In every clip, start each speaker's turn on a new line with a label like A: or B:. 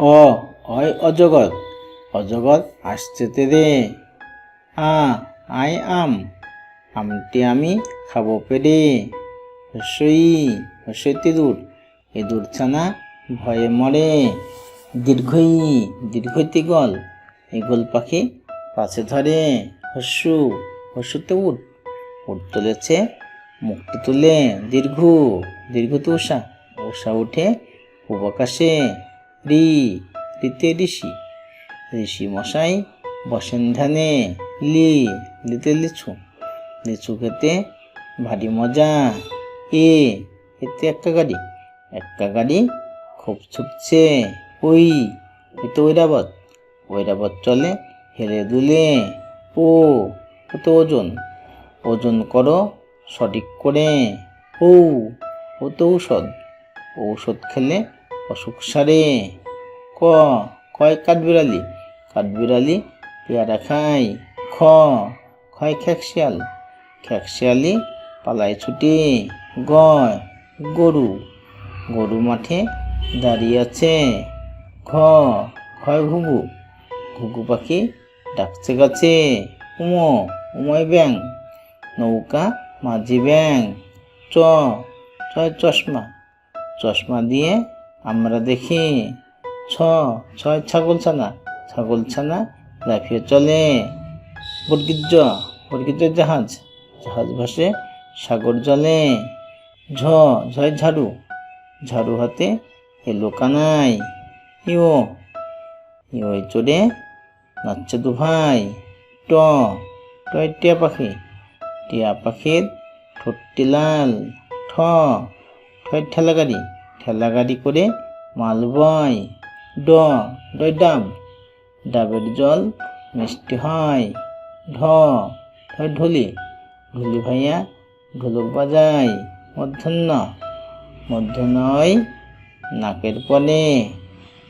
A: অ অয় অজগর। অজগর আসছে তেরে। আ আই আম। আমটি আমি খাব পেরে। হসই হসই তিদুর। ইঁদুর ছানা ভয়ে মরে। দীর্ঘই দীর্ঘই গল ইগল পাখি পাশে ধরে। হস্যু হস্যুতে উঠ। উঠ তুলেছে মুখটি তুলে। দীর্ঘ দীর্ঘতে উষা উষা উঠে উপকাশে রি রিতে ঋষি। ঋষি মশাই বসেন ধ্যানে। লি, লিতে লিচু। লিচু খেতে ভারী মজা। এ, এতে একটা গাড়ি। একটা গাড়ি খুব ছুটছে। ওই এতে ঐরাবত। ঐরাবত চলে হেলে দুলে। ও ওতে ওজন। ওজন করো সঠিক করে। ও ও তো ঔষধ। ঔষধ খেলে অসুখ সারে। ক, কয় কাঠবিড়ালি? কাঠবিড়ালি পেয়ারা খাই খ খয় খ্যাকশিয়াল খ্যাকশিয়ালি পালায় ছুটে। গয় গরু। গরু মাঠে দাঁড়িয়ে আছে। ঘ খয় ঘুঘু। ঘুঘু পাখি ডাকছে গাছে। উমো, উময় ব্যাং। নৌকা মাঝি ব্যাং। চ, চশমা। চশমা দিয়ে আমরা দেখি, ছ ছয় ছাগল ছানা। ছাগল ছানা লাফিয়ে চলে। বর্গিজ বর্গিজের জাহাজ। জাহাজ ভাসে সাগর জলে। ঝ ঝয় ঝাড়ু। ঝাড়ু হাতে এলো কানাই। ইও ইও চড়ে নাচছে দু ভাই ট টয় টিয়া পাখি। টিয়া পাখির ঠোঁটটি লাল। ঠ ঠয় ঠেলা গাড়ি ঠেলা গাড়ি করে মাল বয় ড ডয় ডাব ডাবের জল মিষ্টি হয়। ঢ ঢয় ঢুলি। ঢুলি ভাইয়া ঢোলক বাজায়। মধ্যাহ্ন, মধ্যাহ্নয় নাকের পলে।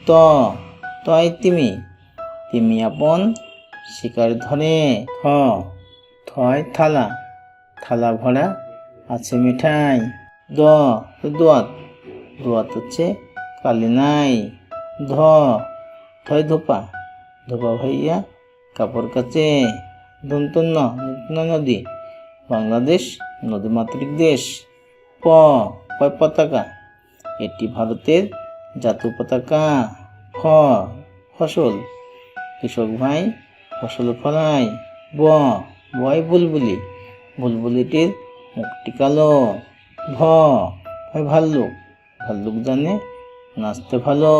A: ত, তয় তিমি। তিমি আপন শিকার ধরে। থ, থয় থালা। থালা ভরা আছে মিঠাই। দ, দোয়াত। দোয়াত হচ্ছে, কালি নাই। ধ থয় ধোপা। ধোপা ভাইয়া, কাপড় কাচে। দন্তন্য নদী। বাংলাদেশ, নদীমাতৃক দেশ। প পয় পতাকা? এটি ভারতের জাতীয় পতাকা। ফ ফসল। কৃষক ভাই, ফসল ফলাই ব, বয় বুলবুলি। বুলবুলিটির মুখটি কালো। ভ হয় ভাল্লুক। ভাল্লুক জানে, নাচতে ভালো।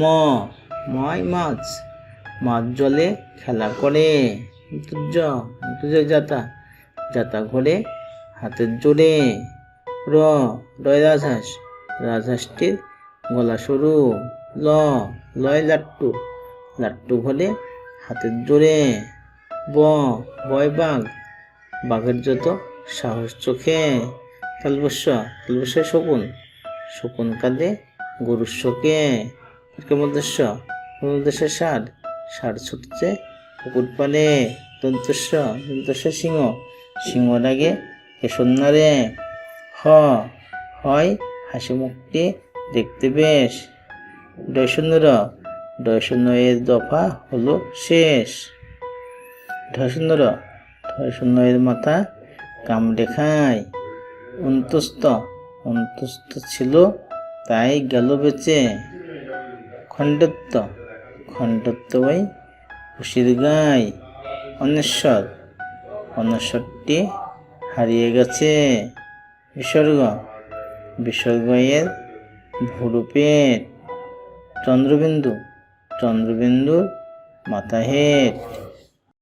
A: ম, ময় মাছ মাছ জলে খেলা করে। তুজ যাতা যাতা ঘরে হাতের জোরে। র রয় রাজহাঁস, রাজহাঁসটির গলা সরু। ল, লয় লাট্টু লাট্টু ঘরে হাতের জোরে। ব, বয় বাঘ, বাঘের যত সাহস চোখে। তালবস্য তালবস্য শকুন শকুন কাঁদে গরুর শোকে কেমদেশ্য কেমদেশ্য ষাঁড় ষাঁড় ছুটছে পুকুর পালে দন্তস্য সিংহ সিংহ লাগে কেশন্নারে, হ, হয় হাসি মুখটি দেখতে বেশ। ডয়শূন্যর ডয়শূন্য এর দফা হলো শেষ। ঢয়শূন্যর ঢয়শূন্য এর মাথা কামড়ে খায়। অন্তস্থ অন্তস্থ ছিল, তাই গেল বেঁচে। খণ্ডত্ব খণ্ডত্ব ওই খুশির গাই। অনেশ্বর, অনেশ্বরটি হারিয়ে গেছে। বিসর্গ বিসর্গ এর ভুরু পেট চন্দ্রবিন্দু, চন্দ্রবিন্দুর মাথা হেট